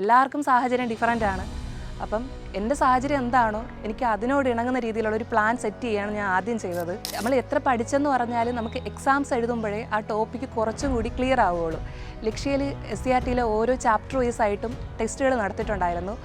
എല്ലാവർക്കും സാഹചര്യം ഡിഫറന്റ് ആണ്. അപ്പം എന്റെ സാഹചര്യം എന്താണോ എനിക്ക് അതിനോട് ഇണങ്ങുന്ന രീതിയിലുള്ള ഒരു പ്ലാൻ സെറ്റ് ചെയ്യാണ് ഞാൻ ആദ്യം ചെയ്തത്. നമ്മൾ എത്ര പഠിച്ചെന്ന് പറഞ്ഞാലും നമുക്ക് എക്സാംസ് എഴുതുമ്പോഴേ ആ ടോപ്പിക്ക് കുറച്ചും കൂടി ക്ലിയർ ആവുകയുള്ളൂ. ലക്ഷ്യയിൽ എസ് സി ആർ ടിയിലെ ഓരോ ചാപ്റ്റർ വൈസ് ആയിട്ടും ടെസ്റ്റുകൾ നടത്തിയിട്ടുണ്ടായിരുന്നു.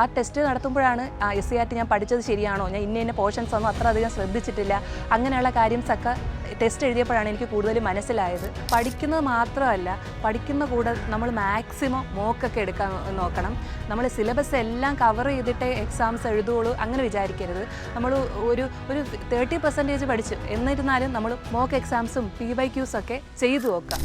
ആ ടെസ്റ്റ് നടത്തുമ്പോഴാണ് ആ എസ് സി ആർ ടി ഞാൻ പഠിച്ചത് ശരിയാണോ? ഞാൻ ഇന്ന ഇന്ന പോർഷൻസ് ഒന്നും അത്ര അധികം ശ്രദ്ധിച്ചിട്ടില്ല. അങ്ങനെയുള്ള കാര്യംസ് ഒക്കെ ടെസ്റ്റ് എഴുതിയപ്പോഴാണ് എനിക്ക് കൂടുതൽ മനസ്സിലായത്. പഠിക്കുന്നത് മാത്രമല്ല പഠിക്കുന്ന കൂടെ നമ്മൾ മാക്സിമം മോക്കൊക്കെ എടുക്കാൻ നോക്കണം. നമ്മൾ സിലബസ് എല്ലാം കവർ ചെയ്തിട്ടേ എക്സാംസ് എഴുതുകയുള്ളൂ അങ്ങനെ വിചാരിക്കരുത്. നമ്മൾ ഒരു ഒരു തേർട്ടി പെർസെന്റേജ് പഠിച്ചു എന്നിരുന്നാലും നമ്മൾ മോക്ക് എക്സാംസും പി വൈ ക്യൂസൊക്കെ ചെയ്തു നോക്കാം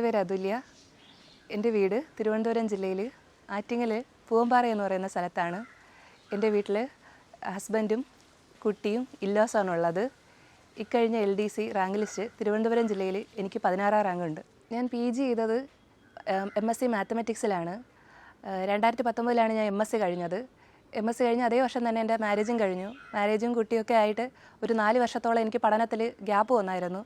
എന്റെ പേര് അതുല്യ. എന്റെ വീട് തിരുവനന്തപുരം ജില്ലയിൽ ആറ്റിങ്ങൽ പൂവമ്പാറ എന്ന് പറയുന്ന സ്ഥലത്താണ്. എന്റെ വീട്ടിൽ ഹസ്ബൻഡും കുട്ടിയും ഇല്ലോസാണ് ഉള്ളത്. ഇക്കഴിഞ്ഞ L D C rank list Thiruvananthapuram ജില്ലയിൽ എനിക്ക് പതിനാറാം റാങ്ക് ഉണ്ട്. ഞാൻ പി ജി ചെയ്തത് എം എസ് സി മാത്തമെറ്റിക്സിലാണ് രണ്ടായിരത്തി പത്തൊമ്പതിലാണ് ഞാൻ എം എസ് സി കഴിഞ്ഞത്. എം എസ് സി കഴിഞ്ഞ് അതേ വർഷം തന്നെ എന്റെ മാരേജും കഴിഞ്ഞു. മാരേജും കുട്ടിയൊക്കെ ആയിട്ട് ഒരു നാല് വർഷത്തോളം എനിക്ക് പഠനത്തിൽ ഗ്യാപ്പ് വന്നായിരുന്നു.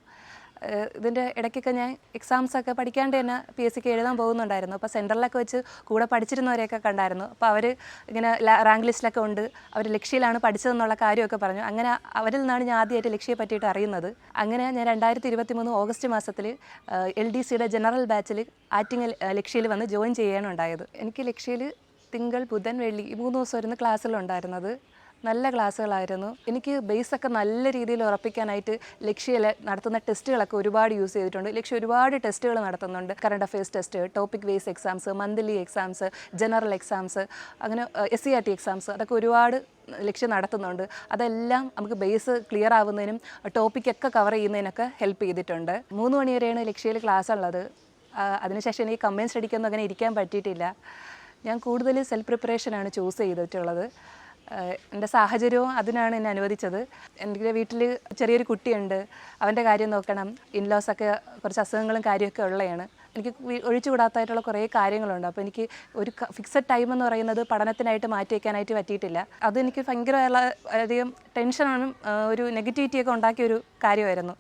ഇതിന്റെ ഇടയ്ക്കൊക്കെ ഞാൻ എക്സാംസൊക്കെ പഠിക്കാണ്ട് തന്നെ പി എസ് സിക്ക് എഴുതാൻ പോകുന്നുണ്ടായിരുന്നു. അപ്പോൾ സെന്ററിലൊക്കെ വെച്ച് കൂടെ പഠിച്ചിരുന്നവരെയൊക്കെ കണ്ടായിരുന്നു. അപ്പോൾ അവർ ഇങ്ങനെ റാങ്ക് ലിസ്റ്റിലൊക്കെ ഉണ്ട്. അവർ ലക്ഷ്യയിലാണ് പഠിച്ചതെന്നുള്ള കാര്യമൊക്കെ പറഞ്ഞു. അങ്ങനെ അവരിൽ നിന്നാണ് ഞാൻ ആദ്യമായിട്ട് ലക്ഷ്യയെ പറ്റിയിട്ട് അറിയുന്നത്. അങ്ങനെ ഞാൻ രണ്ടായിരത്തി ഇരുപത്തി മൂന്ന് ഓഗസ്റ്റ് മാസത്തിൽ എൽ ഡി സിയുടെ ജനറൽ ബാച്ചിൽ ആറ്റിങ്ങൽ ലക്ഷ്യയിൽ വന്ന് ജോയിൻ ചെയ്യാനുണ്ടായത് എനിക്ക് ലക്ഷ്യയിൽ തിങ്കൾ ബുധൻ വെള്ളി ഈ മൂന്ന് വരുന്ന ക്ലാസ്സിലുണ്ടായിരുന്നത് നല്ല ക്ലാസ്സുകളായിരുന്നു. എനിക്ക് ബേസൊക്കെ നല്ല രീതിയിൽ ഉറപ്പിക്കാനായിട്ട് ലക്ഷ്യ നടത്തുന്ന ടെസ്റ്റുകളൊക്കെ ഒരുപാട് യൂസ് ചെയ്തിട്ടുണ്ട്. ലക്ഷ്യ ഒരുപാട് ടെസ്റ്റുകൾ നടത്തുന്നുണ്ട്. Current affairs test topic base exams monthly exams general exams അങ്ങനെ S C R T exams അതൊക്കെ ഒരുപാട് ലക്ഷ്യം നടത്തുന്നുണ്ട്. അതെല്ലാം നമുക്ക് ബേസ് ക്ലിയർ ആവുന്നതിനും ടോപ്പിക്കൊക്കെ കവർ ചെയ്യുന്നതിനൊക്കെ ഹെൽപ്പ് ചെയ്തിട്ടുണ്ട്. മൂന്ന് മണി വരെയാണ് ലക്ഷ്യയിൽ ക്ലാസ് ഉള്ളത്. അതിനുശേഷം എനിക്ക് കമ്പൈൻ സ്റ്റഡിക്കൊന്നും അങ്ങനെ ഇരിക്കാൻ പറ്റിയിട്ടില്ല. ഞാൻ കൂടുതൽ സെൽഫ് പ്രിപ്പറേഷനാണ് ചൂസ് ചെയ്തിട്ടുള്ളത്. എന്റെ സാഹചര്യവും അതിനാണ് എന്നെ അനുവദിച്ചത്. എന്റെ വീട്ടിൽ ചെറിയൊരു കുട്ടിയുണ്ട്. അവന്റെ കാര്യം നോക്കണം. ഇൻലോസൊക്കെ കുറച്ച് അസുഖങ്ങളും കാര്യമൊക്കെ ഉള്ളതാണ് എനിക്ക് ഒഴിച്ചുകൂടാത്തതായിട്ടുള്ള കുറേ കാര്യങ്ങളുണ്ട്. അപ്പോൾ എനിക്ക് ഒരു ഫിക്സഡ് ടൈം എന്ന് പറയുന്നത് പഠനത്തിനായിട്ട് മാറ്റി വയ്ക്കാനായിട്ട് പറ്റിയിട്ടില്ല. അത് എനിക്ക് ഭയങ്കര അധികം ടെൻഷനാണ് ഒരു നെഗറ്റിവിറ്റിയൊക്കെ ഉണ്ടാക്കിയ ഒരു കാര്യമായിരുന്നു.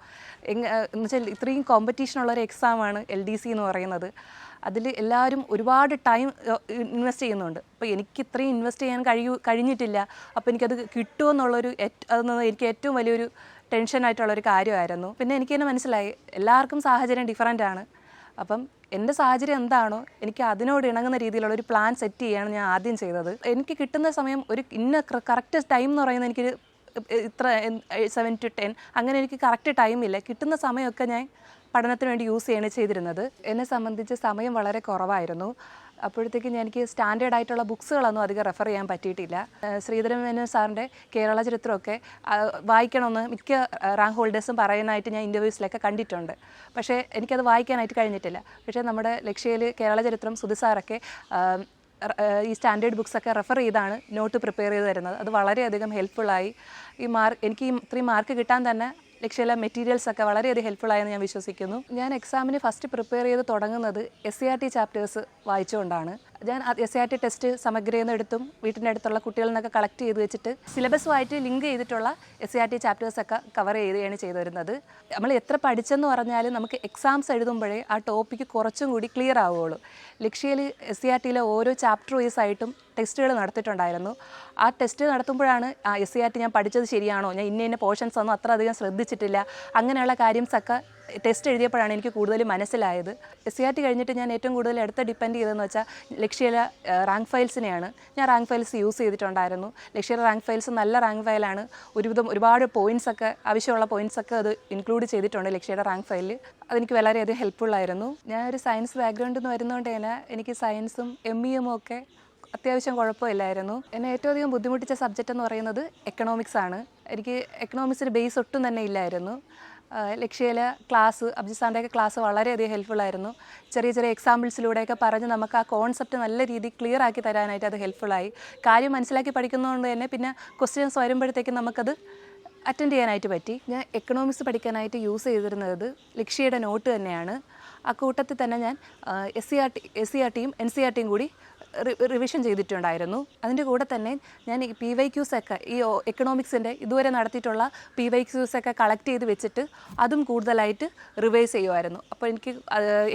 എന്ന് വെച്ചാൽ ഇത്രയും കോമ്പറ്റീഷനുള്ള ഒരു എക്സാമാണ് എൽ ഡി സി എന്ന് പറയുന്നത്. അതിൽ എല്ലാവരും ഒരുപാട് ടൈം ഇൻവെസ്റ്റ് ചെയ്യുന്നുണ്ട്. അപ്പോൾ എനിക്ക് ഇത്രയും ഇൻവെസ്റ്റ് ചെയ്യാൻ കഴിയൂ കഴിഞ്ഞിട്ടില്ല. അപ്പോൾ എനിക്കത് കിട്ടുമോ എന്നുള്ളൊരു ഏറ്റ- അതൊന്നും എനിക്ക് ഏറ്റവും വലിയൊരു ടെൻഷനായിട്ടുള്ളൊരു കാര്യമായിരുന്നു. പിന്നെ എനിക്ക് തന്നെ മനസ്സിലായി എല്ലാവർക്കും സാഹചര്യം ഡിഫറന്റ് ആണ്. അപ്പം എന്റെ സാഹചര്യം എന്താണോ എനിക്ക് അതിനോട് ഇണങ്ങുന്ന രീതിയിലുള്ള ഒരു പ്ലാൻ സെറ്റ് ചെയ്യാണ് ഞാൻ ആദ്യം ചെയ്തത്. എനിക്ക് കിട്ടുന്ന സമയം ഒരു ഇന്ന കറക്റ്റ് ടൈം എന്ന് പറയുന്നത് എനിക്കൊരു ഇത്ര സെവൻ ടു ടെൻ അങ്ങനെ എനിക്ക് കറക്റ്റ് ടൈമില്ല കിട്ടുന്ന സമയമൊക്കെ ഞാൻ പഠനത്തിന് വേണ്ടി യൂസ് ചെയ്യാണ് ചെയ്തിരുന്നത്. എന്നെ സംബന്ധിച്ച് സമയം വളരെ കുറവായിരുന്നു. അപ്പോഴത്തേക്ക് ഞാൻ എനിക്ക് സ്റ്റാൻഡേർഡ് ആയിട്ടുള്ള ബുക്സുകളൊന്നും അധികം റെഫർ ചെയ്യാൻ പറ്റിയിട്ടില്ല. ശ്രീധരൻ മേനോൻ സാറിന്റെ കേരള ചരിത്രമൊക്കെ വായിക്കണമെന്ന് മിക്ക റാങ്ക് ഹോൾഡേഴ്സും പറയുന്നതായിട്ട് ഞാൻ ഇന്റർവ്യൂസിലൊക്കെ കണ്ടിട്ടുണ്ട്. പക്ഷേ എനിക്കത് വായിക്കാനായിട്ട് കഴിഞ്ഞിട്ടില്ല. പക്ഷേ നമ്മുടെ ലക്ഷ്യയിൽ കേരള ചരിത്രം സുധി സാറൊക്കെ ഈ സ്റ്റാൻഡേർഡ് ബുക്സൊക്കെ റെഫർ ചെയ്താണ് നോട്ട് പ്രിപ്പയർ ചെയ്ത് തരുന്നത്. അത് വളരെയധികം ഹെൽപ്ഫുള്ളായി ഈ മാർക്ക് എനിക്ക് ഇത്രയും മാർക്ക് കിട്ടാൻ തന്നെ ലക്ഷ്യമുള്ള മെറ്റീരിയൽസ് ഒക്കെ വളരെയധികം ഹെൽപ്ഫുള്ളായെന്ന് ഞാൻ വിശ്വസിക്കുന്നു. ഞാൻ എക്സാമിന് ഫസ്റ്റ് പ്രിപ്പയർ ചെയ്ത് തുടങ്ങുന്നത് S C R T chapters വായിച്ചുകൊണ്ടാണ്. ഞാൻ എസ് ആർ ടി ടെസ്റ്റ് സമഗ്രയിൽ എടുത്തും വീട്ടിന്റെ അടുത്തുള്ള കുട്ടികളിൽ നിന്നൊക്കെ കളക്ട് ചെയ്ത് വെച്ചിട്ട് സിലബസുമായിട്ട് ലിങ്ക് ചെയ്തിട്ടുള്ള എസ് ആർ ടി ചാപ്റ്റേഴ്സൊക്കെ കവർ ചെയ്യുകയാണ് ചെയ്തു വരുന്നത്. നമ്മൾ എത്ര പഠിച്ചെന്ന് പറഞ്ഞാലും നമുക്ക് എക്സാംസ് എഴുതുമ്പോഴേ ആ ടോപ്പിക്ക് കുറച്ചും കൂടി ക്ലിയർ ആവുകയുള്ളൂ. ലക്ഷ്യയിൽ എസ് ആർ ടിയിലെ ഓരോ ചാപ്റ്റർ വൈസ് ആയിട്ടും ടെസ്റ്റുകൾ നടത്തിയിട്ടുണ്ടായിരുന്നു. ആ ടെസ്റ്റ് നടത്തുമ്പോഴാണ് ആ എസ് സി ആർ ടി ഞാൻ പഠിച്ചത് ശരിയാണോ? ഞാൻ ഇന്ന ഇന്ന പോർഷൻസ് ഒന്നും അത്ര അധികം ശ്രദ്ധിച്ചിട്ടില്ല. അങ്ങനെയുള്ള കാര്യംസ് ഒക്കെ ടെസ്റ്റ് എഴുതിയപ്പോഴാണ് എനിക്ക് കൂടുതൽ മനസ്സിലായത്. എസ് സി ആർ ടി കഴിഞ്ഞിട്ട് ഞാൻ ഏറ്റവും കൂടുതൽ അടുത്ത ഡിപ്പെൻഡ് ചെയ്തതെന്ന് വെച്ചാൽ ലക്ഷ്യയിലെ റാങ്ക് ഫയൽസിനെയാണ് ഞാൻ റാങ്ക് ഫയൽസ് യൂസ് ചെയ്തിട്ടുണ്ടായിരുന്നു. ലക്ഷ്യയിലെ റാങ്ക് ഫയൽസ് നല്ല റാങ്ക് ഫയലാണ് ഒരുവിധം ഒരുപാട് പോയിന്റ്സ് ഒക്കെ ആവശ്യമുള്ള പോയിന്റ്സ് ഒക്കെ അത് ഇൻക്ലൂഡ് ചെയ്തിട്ടുണ്ട് ലക്ഷ്യയുടെ റാങ്ക് ഫയലിൽ അതെനിക്ക് വളരെയധികം ഹെൽപ്ഫുൾ ആയിരുന്നു. ഞാൻ ഒരു സയൻസ് ബാക്ക്ഗ്രൗണ്ടിൽ നിന്ന് വരുന്നതുകൊണ്ട് തന്നെ എനിക്ക് സയൻസും എം ഇ എമ്മും ഒക്കെ അത്യാവശ്യം കുഴപ്പമില്ലായിരുന്നു. എന്നെ ഏറ്റവും അധികം ബുദ്ധിമുട്ടിച്ച സബ്ജക്റ്റ് എന്ന് പറയുന്നത് എക്കണോമിക്സ് ആണ്. എനിക്ക് എക്കണോമിക്സിന് ബേസ് ഒട്ടും തന്നെ ഇല്ലായിരുന്നു. ലക്ഷ്യയിലെ ക്ലാസ് അബ്ജിസാറിന്റെയൊക്കെ ക്ലാസ് വളരെയധികം ആയിരുന്നു. ചെറിയ ചെറിയ എക്സാമ്പിൾസിലൂടെയൊക്കെ പറഞ്ഞ് നമുക്ക് ആ കോൺസെപ്റ്റ് നല്ല രീതിയിൽ ക്ലിയർ ആക്കി തരാനായിട്ട് അത് ഹെൽപ്ഫുള്ളായി കാര്യം മനസ്സിലാക്കി പഠിക്കുന്നതുകൊണ്ട് തന്നെ പിന്നെ ക്വസ്റ്റ്യൻസ് വരുമ്പോഴത്തേക്കും നമുക്കത് അറ്റൻഡ് ചെയ്യാനായിട്ട് പറ്റി. ഞാൻ എക്കണോമിക്സ് പഠിക്കാനായിട്ട് യൂസ് ചെയ്തിരുന്നത് ലക്ഷ്യയുടെ നോട്ട് തന്നെയാണ്. ആ കൂട്ടത്തിൽ തന്നെ ഞാൻ S C R T S C R ടിയും എൻ സി ആർ ടിയും കൂടി റിവിഷൻ ചെയ്തിട്ടുണ്ടായിരുന്നു. അതിന്റെ കൂടെ തന്നെ ഞാൻ ഈ പി വൈ ക്യൂസ് ഒക്കെ ഈ എക്കണോമിക്സിന്റെ ഇതുവരെ നടത്തിയിട്ടുള്ള പി വൈ ക്യൂസ് ഒക്കെ കളക്ട് ചെയ്ത് വെച്ചിട്ട് അതും കൂടുതലായിട്ട് റിവൈസ് ചെയ്യുമായിരുന്നു അപ്പോൾ എനിക്ക്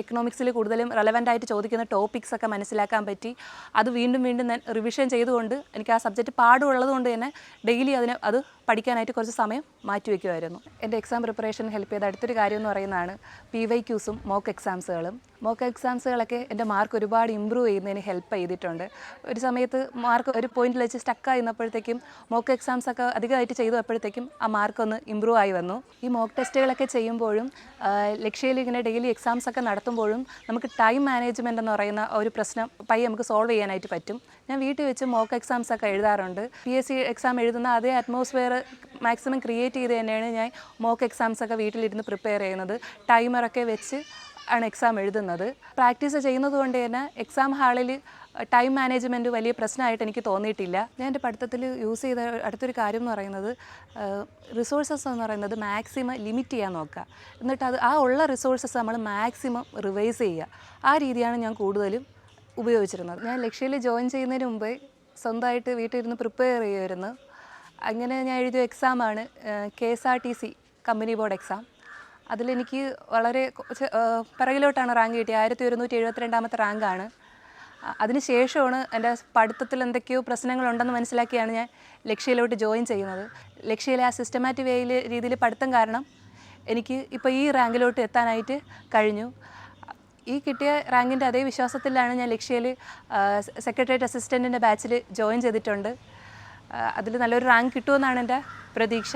എക്കണോമിക്സിൽ കൂടുതലും റെലവന്റ് ആയിട്ട് ചോദിക്കുന്ന ടോപ്പിക്സ് ഒക്കെ മനസ്സിലാക്കാൻ പറ്റി. അത് വീണ്ടും വീണ്ടും ഞാൻ റിവിഷൻ ചെയ്തുകൊണ്ട് എനിക്ക് ആ സബ്ജക്റ്റ് പാടുള്ളത് കൊണ്ട് തന്നെ ഡെയിലി അതിന് അത് പഠിക്കാനായിട്ട് കുറച്ച് സമയം മാറ്റി വയ്ക്കുമായിരുന്നു എന്റെ എക്സാം പ്രിപ്പറേഷൻ ഹെൽപ്പ് ചെയ്ത അടുത്തൊരു കാര്യം എന്ന് പറയുന്നതാണ് പി വൈ ക്യൂസും മോക്ക് എക്സാംസുകളും മോക്ക് എക്സാംസുകളൊക്കെ എന്റെ മാർക്ക് ഒരുപാട് ഇമ്പ്രൂവ് ചെയ്യുന്നതിന് ഹെൽപ്പ് ചെയ്തിട്ടുണ്ട്. ഒരു സമയത്ത് മാർക്ക് ഒരു പോയിന്റിൽ വെച്ച് സ്റ്റക്കായി നിന്നപ്പോഴത്തേക്കും മോക്ക് എക്സാംസ് ഒക്കെ അധികമായിട്ട് ചെയ്തപ്പോഴത്തേക്കും ആ മാർക്ക് ഒന്ന് ഇമ്പ്രൂവ് ആയി വന്നു. ഈ മോക്ക് ടെസ്റ്റുകളൊക്കെ ചെയ്യുമ്പോഴും ലക്ഷ്യയിൽ ഇങ്ങനെ ഡെയിലി എക്സാംസ് ഒക്കെ നടത്തുമ്പോഴും നമുക്ക് ടൈം മാനേജ്മെന്റ് എന്ന് പറയുന്ന ഒരു പ്രശ്നം പയ്യെ നമുക്ക് സോൾവ് ചെയ്യാനായിട്ട് പറ്റും. ഞാൻ വീട്ടിൽ വെച്ച് മോക്ക് എക്സാംസ് ഒക്കെ എഴുതാറുണ്ട്. പി എസ് സി എക്സാം എഴുതുന്ന അതേ അറ്റ്മോസ്ഫിയർ മാക്സിമം ക്രിയേറ്റ് ചെയ്ത് തന്നെയാണ് ഞാൻ മോക്ക് എക്സാംസ് ഒക്കെ വീട്ടിലിരുന്ന് പ്രിപ്പയർ ചെയ്യുന്നത്. ടൈമറൊക്കെ വെച്ച് ആണ് എക്സാം എഴുതുന്നത്. പ്രാക്ടീസ് ചെയ്യുന്നത് കൊണ്ട് തന്നെ എക്സാം ഹാളിൽ ടൈം മാനേജ്മെന്റ് വലിയ പ്രശ്നമായിട്ട് എനിക്ക് തോന്നിയിട്ടില്ല. ഞാൻ എന്റെ പഠിത്തത്തിൽ യൂസ് ചെയ്ത അടുത്തൊരു കാര്യം എന്ന് പറയുന്നത് റിസോഴ്സസ് എന്ന് പറയുന്നത് മാക്സിമം ലിമിറ്റ് ചെയ്യാൻ നോക്കുക. എന്നിട്ട് അത് ആ ഉള്ള റിസോഴ്സസ് നമ്മൾ മാക്സിമം റിവൈസ് ചെയ്യുക. ആ രീതിയാണ് ഞാൻ കൂടുതലും ഉപയോഗിച്ചിരുന്നത്. ഞാൻ ലക്ഷ്യയിൽ ജോയിൻ ചെയ്യുന്നതിന് മുമ്പേ സ്വന്തമായിട്ട് വീട്ടിലിരുന്ന് പ്രിപ്പയർ ചെയ്യുമായിരുന്നു. അങ്ങനെ ഞാൻ എഴുതിയ എക്സാമാണ് K S R T C company board exam അതിലെനിക്ക് വളരെ പിറകിലോട്ടാണ് റാങ്ക് കിട്ടിയത്. ആയിരത്തി ഒരുന്നൂറ്റി എഴുപത്തിരണ്ടാമത്തെ റാങ്കാണ് അതിനുശേഷമാണ് എന്റെ പഠിത്തത്തിൽ എന്തൊക്കെയോ പ്രശ്നങ്ങളുണ്ടെന്ന് മനസ്സിലാക്കിയാണ് ഞാൻ ലക്ഷ്യയിലോട്ട് ജോയിൻ ചെയ്യുന്നത്. ലക്ഷ്യയിലെ ആ സിസ്റ്റമാറ്റിക് വേയിൽ രീതിയിൽ പഠിത്തം കാരണം എനിക്ക് ഇപ്പോൾ ഈ റാങ്കിലോട്ട് എത്താനായിട്ട് കഴിഞ്ഞു. ഈ കിട്ടിയ റാങ്കിന്റെ അതേ വിശ്വാസത്തിലാണ് ഞാൻ ലക്ഷ്യയിൽ സെക്രട്ടേറിയറ്റ് അസിസ്റ്റന്റിന്റെ ബാച്ചിൽ ജോയിൻ ചെയ്തിട്ടുണ്ട്. അതിൽ നല്ലൊരു റാങ്ക് കിട്ടുമെന്നാണ് എന്റെ പ്രതീക്ഷ.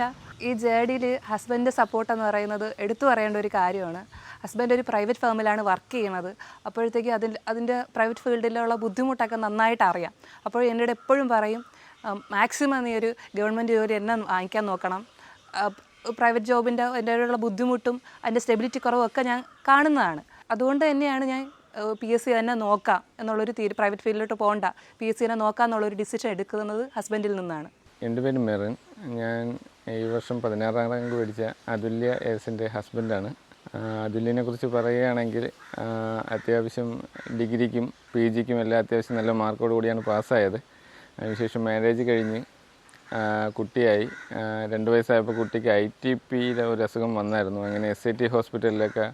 ഈ ജേഡിയിൽ ഹസ്ബൻഡ് സപ്പോർട്ട് എന്ന് പറയുന്നത് എടുത്തു പറയേണ്ട ഒരു കാര്യമാണ്. ഹസ്ബൻഡ് ഒരു പ്രൈവറ്റ് ഫേമിലാണ് വർക്ക് ചെയ്യുന്നത്. അപ്പോഴത്തേക്ക് അതിൽ അതിന്റെ പ്രൈവറ്റ് ഫീൽഡിലുള്ള ബുദ്ധിമുട്ടൊക്കെ നന്നായിട്ട് അറിയാം. അപ്പോൾ എന്നോട് എപ്പോഴും പറയും മാക്സിമം നീ ഒരു ഗവൺമെന്റ് ജോലി എന്നെ വാങ്ങിക്കാൻ നോക്കണം. പ്രൈവറ്റ് ജോബിന്റെ അതിന്റെയുള്ള ബുദ്ധിമുട്ടും അതിന്റെ സ്റ്റെബിലിറ്റി കുറവും ഒക്കെ ഞാൻ കാണുന്നതാണ്. അതുകൊണ്ട് തന്നെയാണ് ഞാൻ പി എസ് സി തന്നെ നോക്കാം എന്നുള്ളൊരു തീരു പ്രൈവറ്റ് ഫീൽഡിലോട്ട് പോകണ്ട പി എസ് സി തന്നെ നോക്കാം എന്നുള്ളൊരു ഡിസിഷൻ എടുക്കുന്നത് ഹസ്ബൻഡിൽ നിന്നാണ്. എന്റെ പേര് മെറിൻ. ഞാൻ ഈ വർഷം പതിനാറാം റാങ്ക് മേടിച്ച അതുല്യ എസിന്റെ ഹസ്ബൻഡാണ് അതുല്യനെ കുറിച്ച് പറയുകയാണെങ്കിൽ അത്യാവശ്യം ഡിഗ്രിക്കും പി ജിക്കും എല്ലാം അത്യാവശ്യം നല്ല മാർക്കോട് കൂടിയാണ് പാസ്സായത്. അതിനുശേഷം മാരേജ് കഴിഞ്ഞ് കുട്ടിയായി. രണ്ട് വയസ്സായപ്പോൾ കുട്ടിക്ക് ഐ ടി പിയിലെ ഒരു അസുഖം വന്നായിരുന്നു. അങ്ങനെ എസ് ഐ ടി ഹോസ്പിറ്റലിലൊക്കെ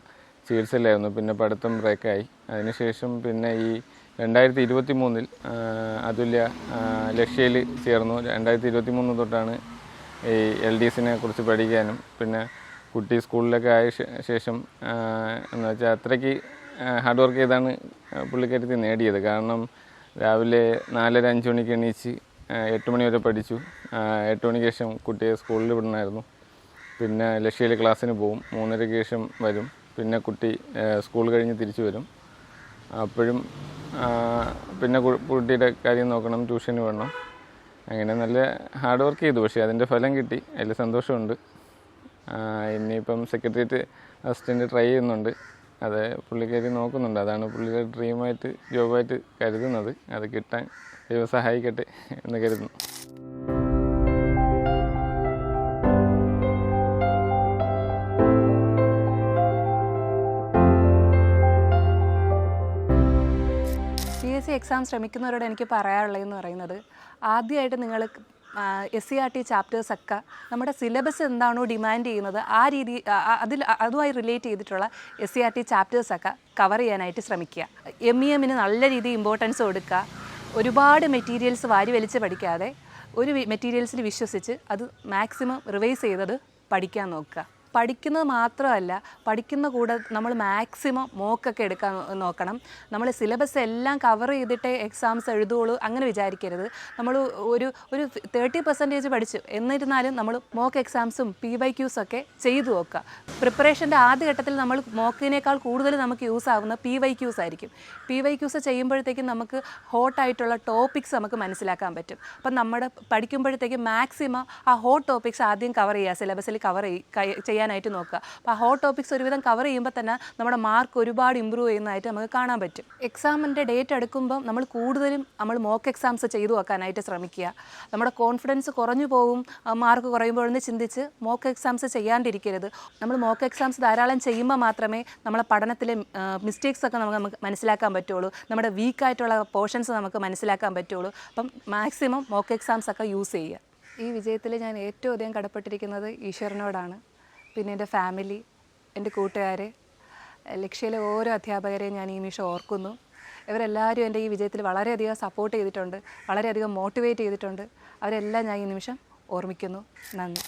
ചികിത്സയിലായിരുന്നു. പിന്നെ പഠിത്തം ബ്രേക്കായി അതിനുശേഷം പിന്നെ ഈ രണ്ടായിരത്തി ഇരുപത്തി മൂന്നിൽ അതുല്യ ലക്ഷ്യയിൽ ചേർന്നു. രണ്ടായിരത്തി ഇരുപത്തി മൂന്ന് തൊട്ടാണ് ഈ എൽ ഡി എസിനെ കുറിച്ച് പഠിക്കാനും പിന്നെ കുട്ടി സ്കൂളിലൊക്കെ ആയ ശേഷം എന്ന് വെച്ചാൽ അത്രയ്ക്ക് ഹാർഡ് വർക്ക് ചെയ്താണ് പുള്ളിക്കാരത്തി നേടിയത്. കാരണം രാവിലെ നാലര അഞ്ച് മണിക്ക് എണീച്ച് എട്ട് മണി വരെ പഠിച്ചു. എട്ട് മണിക്ക് ശേഷം കുട്ടിയെ സ്കൂളിൽ വിടണമായിരുന്നു. പിന്നെ ലക്ഷ്യയിൽ ക്ലാസ്സിന് പോവും. മൂന്നരയ്ക്ക് ശേഷം വരും. പിന്നെ കുട്ടി സ്കൂൾ കഴിഞ്ഞ് തിരിച്ചു വരും. അപ്പോഴും പിന്നെ കുട്ടിയുടെ കാര്യം നോക്കണം ട്യൂഷന് വേണം. അങ്ങനെ നല്ല ഹാർഡ് വർക്ക് ചെയ്തു. പക്ഷേ അതിന്റെ ഫലം കിട്ടി. അതിൽ സന്തോഷമുണ്ട്. ഇനിയിപ്പം സെക്രട്ടേറിയറ്റ് അസിസ്റ്റന്റ് ട്രൈ ചെയ്യുന്നുണ്ട്. അത് പുള്ളിക്കാരി നോക്കുന്നുണ്ട്. അതാണ് പുള്ളിയുടെ ഡ്രീമായിട്ട് ജോബായിട്ട് കരുതുന്നത്. അത് കിട്ടാൻ ദൈവം സഹായിക്കട്ടെ എന്ന് കരുതുന്നു. എസ് സി എക്സാം ശ്രമിക്കുന്നവരോട് എനിക്ക് പറയാനുള്ളതെന്ന് പറയുന്നത് ആദ്യമായിട്ട് നിങ്ങൾ എസ് സി ആർ ടി ചാപ്റ്റേഴ്സൊക്കെ നമ്മുടെ സിലബസ് എന്താണോ ഡിമാൻഡ് ചെയ്യുന്നത് ആ രീതി അതിൽ അതുമായി റിലേറ്റ് ചെയ്തിട്ടുള്ള എസ് സി ആർ ടി ചാപ്റ്റേഴ്സൊക്കെ കവർ ചെയ്യാനായിട്ട് ശ്രമിക്കുക. എം ഇ എമ്മിന് നല്ല രീതിയിൽ ഇമ്പോർട്ടൻസ് കൊടുക്കുക. ഒരുപാട് മെറ്റീരിയൽസ് വാരി വലിച്ച് പഠിക്കാതെ ഒരു മെറ്റീരിയൽസിൽ വിശ്വസിച്ച് അത് മാക്സിമം റിവൈസ് ചെയ്തത് പഠിക്കാൻ നോക്കുക. പഠിക്കുന്നത് മാത്രമല്ല പഠിക്കുന്ന കൂടെ നമ്മൾ മാക്സിമം മോക്കൊക്കെ എടുക്കാൻ നോക്കണം. നമ്മൾ സിലബസ് എല്ലാം കവർ ചെയ്തിട്ടേ എക്സാംസ് എഴുതുകയുള്ളൂ അങ്ങനെ വിചാരിക്കരുത്. നമ്മൾ ഒരു ഒരു തേർട്ടി പെർസെന്റേജ് പഠിച്ചു എന്നിരുന്നാലും നമ്മൾ മോക്ക് എക്സാംസും പി വൈ ക്യൂസൊക്കെ ചെയ്തു നോക്കുക. പ്രിപ്പറേഷന്റെ ആദ്യഘട്ടത്തിൽ നമ്മൾ മോക്കിനേക്കാൾ കൂടുതൽ നമുക്ക് യൂസ് ആവുന്ന പി വൈ ക്യൂസ് ആയിരിക്കും. പി വൈ ക്യൂസ് ചെയ്യുമ്പോഴത്തേക്കും നമുക്ക് ഹോട്ടായിട്ടുള്ള ടോപ്പിക്സ് നമുക്ക് മനസ്സിലാക്കാൻ പറ്റും. അപ്പം നമ്മുടെ പഠിക്കുമ്പോഴത്തേക്കും മാക്സിമം ആ ഹോട്ട് ടോപ്പിക്സ് ആദ്യം കവർ ചെയ്യുക സിലബസിൽ കവർ ചെയ്യാൻ ചെയ്യാനായിട്ട് നോക്കുക. അപ്പോൾ ആ ഹോട്ട് ടോപ്പിക്സ് ഒരുവിധം കവർ ചെയ്യുമ്പോൾ തന്നെ നമ്മുടെ മാർക്ക് ഒരുപാട് ഇമ്പ്രൂവ് ചെയ്യുന്നതായിട്ട് നമുക്ക് കാണാൻ പറ്റും. എക്സാമിന്റെ ഡേറ്റ് എടുക്കുമ്പം നമ്മൾ കൂടുതലും നമ്മൾ മോക്ക് എക്സാംസ് ചെയ്തു വെക്കാനായിട്ട് ശ്രമിക്കുക. നമ്മുടെ കോൺഫിഡൻസ് കുറഞ്ഞു പോകും മാർക്ക് കുറയുമ്പോഴെന്ന് ചിന്തിച്ച് മോക്ക് എക്സാംസ് ചെയ്യാണ്ടിരിക്കരുത്. നമ്മൾ മോക്ക് എക്സാംസ് ധാരാളം ചെയ്യുമ്പോൾ മാത്രമേ നമ്മളെ പഠനത്തിലെ മിസ്റ്റേക്സ് ഒക്കെ നമുക്ക് നമുക്ക് മനസ്സിലാക്കാൻ പറ്റുള്ളൂ. നമ്മുടെ വീക്കായിട്ടുള്ള പോർഷൻസ് നമുക്ക് മനസ്സിലാക്കാൻ പറ്റുള്ളൂ. അപ്പം മാക്സിമം മോക്ക് എക്സാംസ് ഒക്കെ യൂസ് ചെയ്യുക. ഈ വിജയത്തിൽ ഞാൻ ഏറ്റവും അധികം കടപ്പെട്ടിരിക്കുന്നത് ഈശ്വരനോടാണ്. പിന്നെ എന്റെ ഫാമിലി എന്റെ കൂട്ടുകാർ ലക്ഷ്യയിലെ ഓരോ അധ്യാപകരെയും ഞാൻ ഈ നിമിഷം ഓർക്കുന്നു. ഇവരെല്ലാവരും എന്റെ ഈ വിജയത്തിൽ വളരെയധികം സപ്പോർട്ട് ചെയ്തിട്ടുണ്ട് വളരെയധികം മോട്ടിവേറ്റ് ചെയ്തിട്ടുണ്ട്. അവരെല്ലാം ഞാൻ ഈ നിമിഷം ഓർമ്മിക്കുന്നു. നന്ദി.